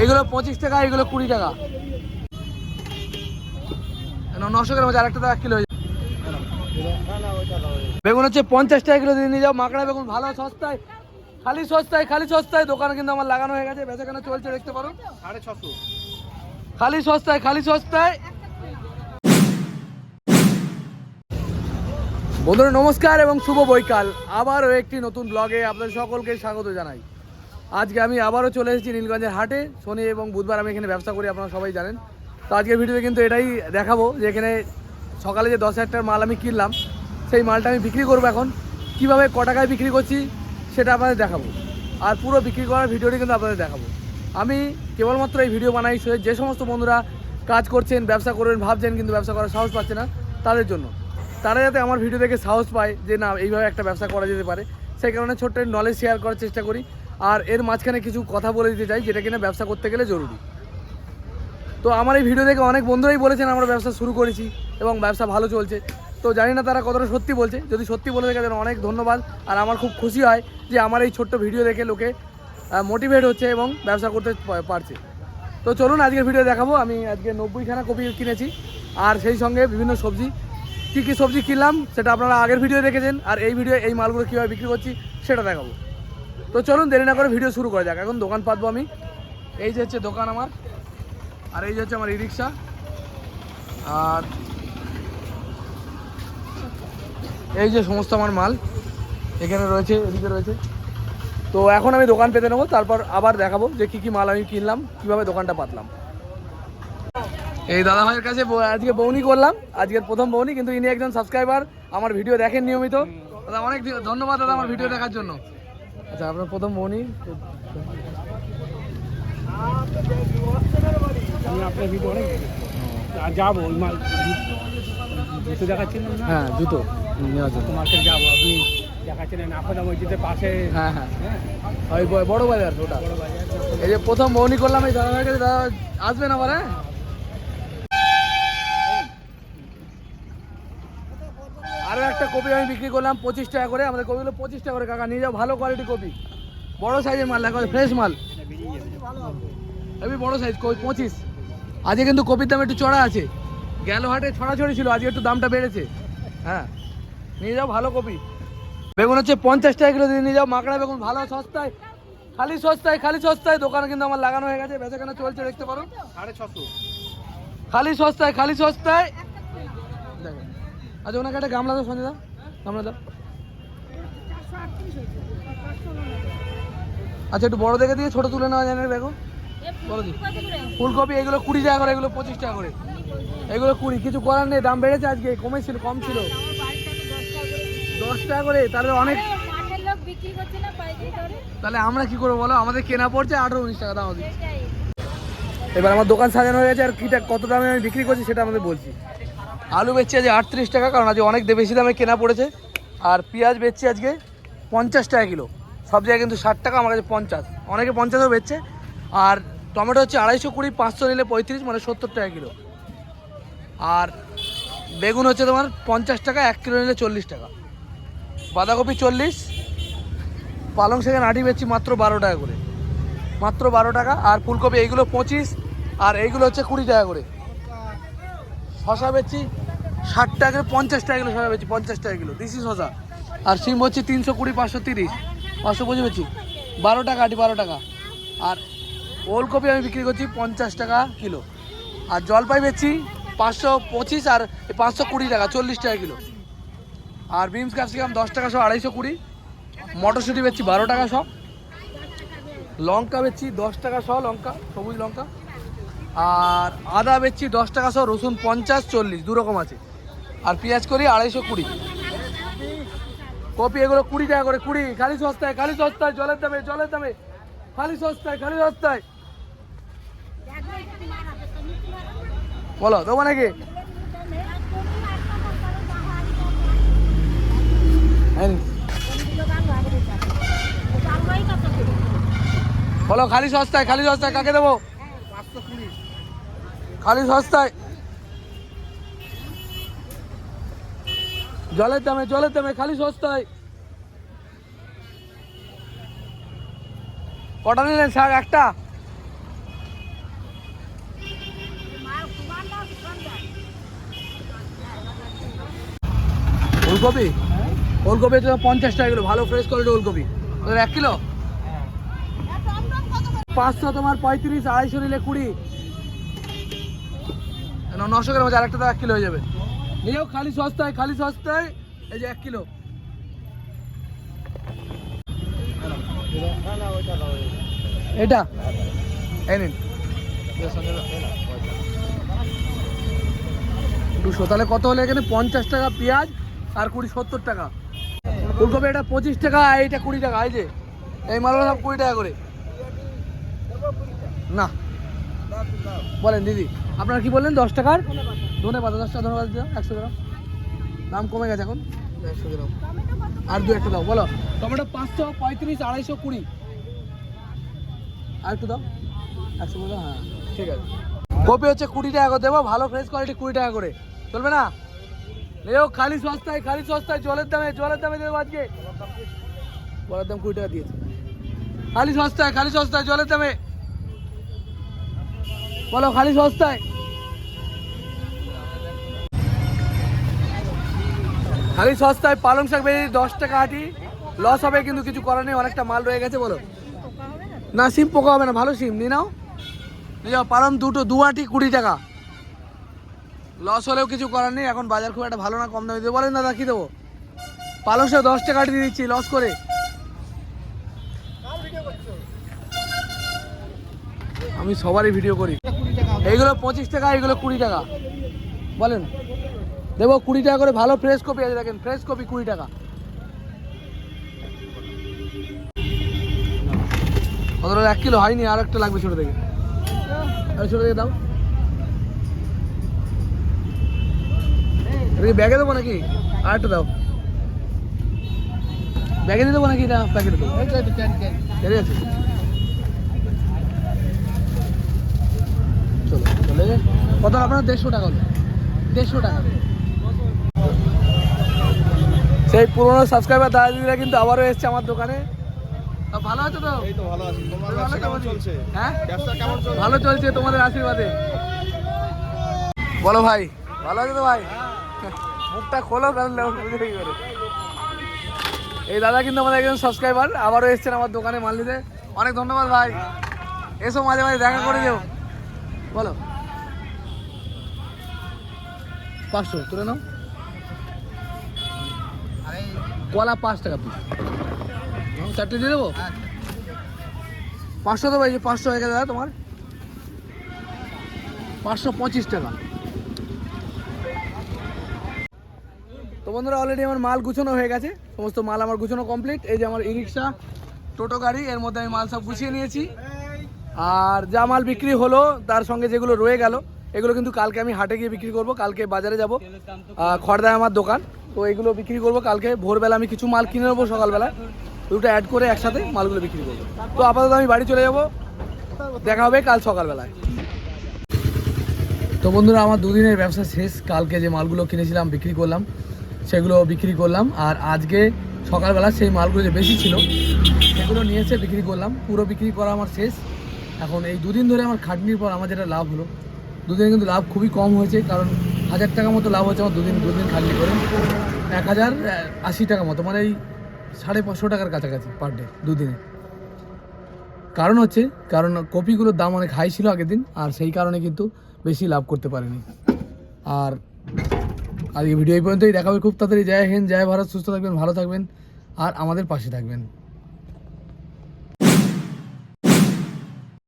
এইগুলো পঁচিশ টাকা এইগুলো কুড়ি টাকা। নশো গ্রাম এক কিলো যাবে। বেগুন হচ্ছে পঞ্চাশ টাকা কিলো দিয়ে নিয়ে যাও। মাকড়া বেগুন ভালো সস্তায়। খালি সস্তায় খালি সস্তায়। দোকানে কিন্তু আমার লাগানো হয়ে গেছে। বেচাকেনা চলছে দেখতে পারো। সাড়ে ছশো। খালি সস্তায় খালি সস্তায়। বন্ধুরা নমস্কার এবং শুভ বৈকাল। আবারও একটি নতুন ব্লগে আপনাদের সকলকে স্বাগত জানাই। আজকে আমি আবারও চলে এসেছি নীলগঞ্জের হাটে। শনি এবং বুধবার আমি এখানে ব্যবসা করি, আপনারা সবাই জানেন। তো আজকের ভিডিওতে কিন্তু এটাই দেখাবো যে এখানে সকালে যে দশ হাজারটার মাল আমি কিনলাম, সেই মালটা আমি বিক্রি করব এখন। কীভাবে, ক টাকায় বিক্রি করছি, সেটা আপনাদের দেখাবো। আর পুরো বিক্রি করার ভিডিওটি কিন্তু আপনাদের দেখাবো। আমি কেবলমাত্র এই ভিডিও বানাই যে সমস্ত বন্ধুরা কাজ করছেন, ব্যবসা করবেন, ভাবছেন, কিন্তু ব্যবসা করার সাহস পাচ্ছে না, তাদের জন্য। তারা যাতে আমার ভিডিও দেখে সাহস পায় যে না, এইভাবে একটা ব্যবসা করা যেতে পারে। সেই কারণে ছোট্ট নলেজ শেয়ার করার চেষ্টা করি। আর এর মাঝখানে কিছু কথা বলে দিতে চাই, যেটা কিনা ব্যবসা করতে গেলে জরুরি। তো আমার এই ভিডিও দেখে অনেক বন্ধুরাই বলেছেন, আমরা ব্যবসা শুরু করেছি এবং ব্যবসা ভালো চলছে। তো জানি না তারা কতটা সত্যি বলছে। যদি সত্যি বলে দেখে তাহলে অনেক ধন্যবাদ। আর আমার খুব খুশি হয় যে আমার এই ছোট্ট ভিডিও দেখে লোকে মোটিভেট হচ্ছে এবং ব্যবসা করতে পারছে। তো চলুন, আজকের ভিডিও দেখাবো। আমি আজকে নব্বইখানা কপি কিনেছি। আর সেই সঙ্গে বিভিন্ন সবজি, কী কী সবজি কিনলাম, সেটা আপনারা আগের ভিডিও দেখেছেন। আর এই ভিডিও, এই মালগুলো কীভাবে বিক্রি করছি, সেটা দেখাবো। তো চলুন দেরি না করে ভিডিও শুরু করা যাক। এখন দোকান পাতবো আমি। এই যে হচ্ছে দোকান আমার, আর এই যে হচ্ছে আমার ই রিক্সা আর এই যে সমস্ত আমার মাল, এখানে রয়েছে, এদিকে রয়েছে। তো এখন আমি দোকান পেতে নেব, তারপর আবার দেখাবো যে কি কি মাল আমি কিনলাম, কীভাবে দোকানটা পাতলাম। এই দাদা ভাইয়ের কাছে আজকে বৌনি করলাম, আজকের প্রথম বৌনি, কিন্তু ইনি একজন সাবস্ক্রাইবার আমার ভিডিও দেখেন নিয়মিত। দাদা, অনেক ধন্যবাদ দাদা আমার ভিডিও দেখার জন্য। আচ্ছা আপনার প্রথম বৌনি? আমি আপনার ভিডিও অনেক আর যাব ওই মাল জুতো হ্যাঁ জুতো। মার্কেট যাব আপনি দেখাচ্ছিলেন আপনার মসজিদের পাশে। হ্যাঁ হ্যাঁ। হ্যাঁ। ওই ব- বড় বাজার ওটা। এই যে প্রথম করলাম এই দাদা আসবেন আবার হ্যাঁ? আরও একটা কপি আমি বিক্রি করলাম পঁচিশ টাকা করে। আমাদের কপিগুলো পঁচিশ টাকা করে। কাকা নিয়ে যাও ভালো কোয়ালিটি কপি। বড় সাইজের মাল দেখো ফ্রেশ মাল। আমি বড় সাইজ পঁচিশ। আজকে কিন্তু কপির দাম একটু চড়া আছে। গেল হাটে ছড়াছড়ি ছিল আজকে একটু দামটা বেড়েছে। হ্যাঁ নিয়ে যাও ভালো কপি। বেগুন হচ্ছে পঞ্চাশ টাকা কিলো দিয়ে নিয়ে যাও মাকড়া বেগুন ভালো সস্তায়। খালি সস্তায় খালি সস্তায়। দোকানে কিন্তু আমার লাগানো হয়ে গেছে বেচাকেনা চলছে দেখতে পারো। সাড়ে ছশো। খালি সস্তায় খালি সস্তায়। আচ্ছা ওনাকে একটা গামলা দাও, সঞ্জয় গামলা দাও। আচ্ছা একটু বড় দেখে দিয়ে ছোট তুলে নেওয়া যায় না দেখো বলো ফুলকপি, এগুলো কুড়ি টাকা করে, এগুলো পঁচিশ টাকা করে। এগুলো কুড়ি, কিছু করার নেই, দাম বেড়েছে আজকে কমেছিল কম ছিল। দশ টাকা করে, তাহলে অনেক তাহলে আমরা কি করব বলো? আমাদের কেনা পড়ছে আঠারো, উনিশ টাকা দাম এবার আমার দোকান সাজানো হয়ে গেছে, আর কিটা কত দামে আমি বিক্রি করছি সেটা আমাদের বলছি। আলু বেচছি আজকে আটত্রিশ টাকা, কারণ আজকে অনেক বেশি দামে কেনা পড়েছে। আর পেঁয়াজ বেচছি আজকে পঞ্চাশ টাকা কিলো। সব জায়গায় কিন্তু ষাট টাকা, আমার কাছে পঞ্চাশ। অনেকে পঞ্চাশও বেচছে। আর টমেটো হচ্ছে আড়াইশো কুড়ি, পাঁচশো নিলে পঁয়ত্রিশ মানে সত্তর টাকা কিলো। আর বেগুন হচ্ছে তোমার পঞ্চাশ টাকা, এক কিলো নিলে চল্লিশ টাকা। বাঁধাকপি চল্লিশ, পালং শাকের আটি বেচছি মাত্র বারো টাকা করে। মাত্র বারো টাকা, আর ফুলকপি এইগুলো পঁচিশ, আর এইগুলো হচ্ছে কুড়ি টাকা করে। শশা বেচছি ষাট টাকা করে পঞ্চাশ টাকা কিলো শশা বেচছি পঞ্চাশ টাকা কিলো। দিশি শশা আর সিম হচ্ছে তিনশো কুড়ি, পাঁচশো তিরিশ। পাঁচশো পঁচিশ বেচছি বারো টাকা, আটি বারো টাকা। আর ওলকপি আমি বিক্রি করছি পঞ্চাশ টাকা কিলো। আর জলপাই বেচছি পাঁচশো পঁচিশ আর পাঁচশো কুড়ি টাকা, চল্লিশ টাকা কিলো। আর বিমস ক্যাপসিকাম দশ টাকা সব, আড়াইশো কুড়ি। মটরশুঁটি বেচছি বারো টাকা সব। লঙ্কা বেচছি দশ টাকা সহ লঙ্কা, সবুজ লঙ্কা। আর আদা বেচছি দশ টাকা সহ রসুন পঞ্চাশ, চল্লিশ দু রকম আছে। আর পেঁয়াজ করি আড়াইশো কুড়ি। কপি এগুলো কুড়ি টাকা করে, কুড়ি। খালি সস্তায় খালি সস্তায়, জলের দামে জলের দামে। খালি সস্তায় খালি সস্তায়। বলো, দেবো নাকি? হ্যাঁ। বলো, খালি সস্তায় খালি সস্তায় কাকে দেবো? খালি সস্তায়। জলের দামে জলের দামে, খালি সস্তায়। কটা নিলেন স্যার? একটা? ওলকপি? ওলকপি তো পঞ্চাশ টাকা কিলো, ভালো ফ্রেশ কোয়ালিটি ওলকপি। তোর এক কিলো? পাঁচশো তোমার পঁয়ত্রিশ, আড়াইশো নিলে কুড়ি। নশো গ্রামে আর একটা তো এক কিলো হয়ে যাবে। নিয়েও খালি সস্তায় খালি সস্তায়, এই যে এক কিলো। এটা? দুশো। তাহলে কত হলো এখানে? পঞ্চাশ টাকা পেঁয়াজ আর কুড়ি, সত্তর টাকা। ফুলকপি এটা পঁচিশ টাকা, এইটা কুড়ি টাকা, এই যে। এই মালগুলো সব কুড়ি টাকা করে। না। বলেন দিদি আপনারা কি বললেন দশ টাকার? ধনে পাতা দশ টাকা ধনে পাতা দিও একশো গ্রাম। দাম কমে গেছে এখন? একশো গ্রাম। আর দু একটা দাও বলো। টমেটো পাঁচশো পঁয়ত্রিশ আড়াইশো কুড়ি। আর একটু দাও। একশো করে হ্যাঁ। ঠিক আছে। কপি হচ্ছে কুড়ি টাকা করে দেবো ভালো ফ্রেশ কোয়ালিটি কুড়ি টাকা করে। চলবে না? লেও খালি সস্তায় খালি সস্তায় জলের দামে জলের দামে দেবো আজকে। জলের দাম কুড়ি টাকা দিয়েছে। খালি সস্তায় খালি সস্তায় জলের দামে। বলো, খালি সস্তায়। খালি সস্তায় পালং শাক বেরিয়ে দশ টাকা আটি লস হবে কিন্তু কিছু করার নেই, অনেকটা মাল রয়ে গেছে, বলো। না, সিম পোকা হবে না, ভালো সিম, নিয়ে নাও। নিয়ে যাও, পালং দুটো, দু আটি কুড়ি টাকা। লস হলেও কিছু করার নেই, এখন বাজার খুব একটা ভালো না, কম দামে দেবো। বলেন দাদা, কি দেবো? পালং শাক দশ টাকা আটি দিচ্ছি লস করে। আমি সবারই ভিডিও করি। এইগুলো পঁচিশ টাকা এইগুলো কুড়ি টাকা। বলেন। দেবো কুড়ি টাকা করে ভালো ফ্রেশ কপি আছে দেখেন ফ্রেশ কপি কুড়ি টাকা। কত টাকা? এক কিলো হয়নি আর একটা লাগবে ছোটো থেকে। আর ছোটো থেকে দাও। এটা ব্যাগে দেবো নাকি? আর একটা দাও। ব্যাগে দিয়ে দেবো নাকি এটা প্যাকেটে দেবো? ক্যারি আছে চলো চলে যাই। কত আপনার? দেড়শো টাকা হলো। দেড়শো টাকা। সেই পুরোনো সাবস্ক্রাইবার দাদা দিদিরা কিন্তু আবারও এসছে আমার দোকানে। তা ভালো আছো তো? এই তো ভালো আছি। তোমার ব্যবসা কেমন চলছে। হ্যাঁ? ব্যবসা কেমন চলছে? ভালো চলছে তোমাদের আশীর্বাদে। বলো ভাই ভালো আছো তো ভাই? মুখটা খোলো কারণ বুঝে করে। এই দাদা কিন্তু আমাদের একজন সাবস্ক্রাইবার আবারও এসছেন আমার দোকানে মাল নিতে। অনেক ধন্যবাদ ভাই। এসো মাঝে মাঝে দেখা করে দেও বলো। পাঁচশো তুলে নাও। কলা পাঁচ টাকা পিস চারটে দিয়ে দেবো? পাঁচশো তো ভাই পাঁচশো হয়ে গেছে দাদা তোমার। পাঁচশো পঁচিশ টাকা। তো বন্ধুরা অলরেডি আমার মাল গুছানো হয়ে গেছে। সমস্ত মাল আমার গুছানো কমপ্লিট এই যে আমার ই রিক্সা টোটো গাড়ি এর মধ্যে আমি মাল সব গুছিয়ে নিয়েছি। আর যা মাল বিক্রি হলো তার সঙ্গে যেগুলো রয়ে গেল এগুলো কিন্তু কালকে আমি হাটে গিয়ে বিক্রি করব, কালকে বাজারে যাব। খড়দায় আমার দোকান। তো এগুলো বিক্রি করব কালকে। ভোরবেলা আমি কিছু মাল কিনে নেব সকালবেলা দুটো অ্যাড করে একসাথে মালগুলো বিক্রি করব। তো আপাতত আমি বাড়ি চলে যাব। দেখা হবে কাল সকালবেলায়। তো বন্ধুরা, আমার দুদিনের ব্যবসা শেষ। কালকে যে মালগুলো কিনেছিলাম, বিক্রি করলাম, সেগুলো বিক্রি করলাম। আর আজকে সকালবেলা সেই মালগুলো যে বেশি ছিল, সেগুলো নিয়ে এসে বিক্রি করলাম। পুরো বিক্রি করা আমার শেষ। এখন এই দুদিন ধরে আমার খাটনির পর আমার যেটা লাভ হলো দুদিনে কিন্তু লাভ খুবই কম হয়েছে, কারণ হাজার টাকা মতো লাভ হচ্ছে আমার দুদিন দুদিন খালি করে। এক হাজার আশি টাকা মতো মানে এই সাড়ে পাঁচশো টাকার কাছাকাছি পার ডে দুদিনে। কারণ হচ্ছে, কারণ কপিগুলোর দাম অনেক হাই ছিল আগের দিন, আর সেই কারণে কিন্তু বেশি লাভ করতে পারেনি। আর আজকে ভিডিও এই পর্যন্তই, দেখা হবে খুব তাড়াতাড়ি। জয় হিন্দ, জয় ভারত, সুস্থ থাকবেন, ভালো থাকবেন, আর আমাদের পাশে থাকবেন।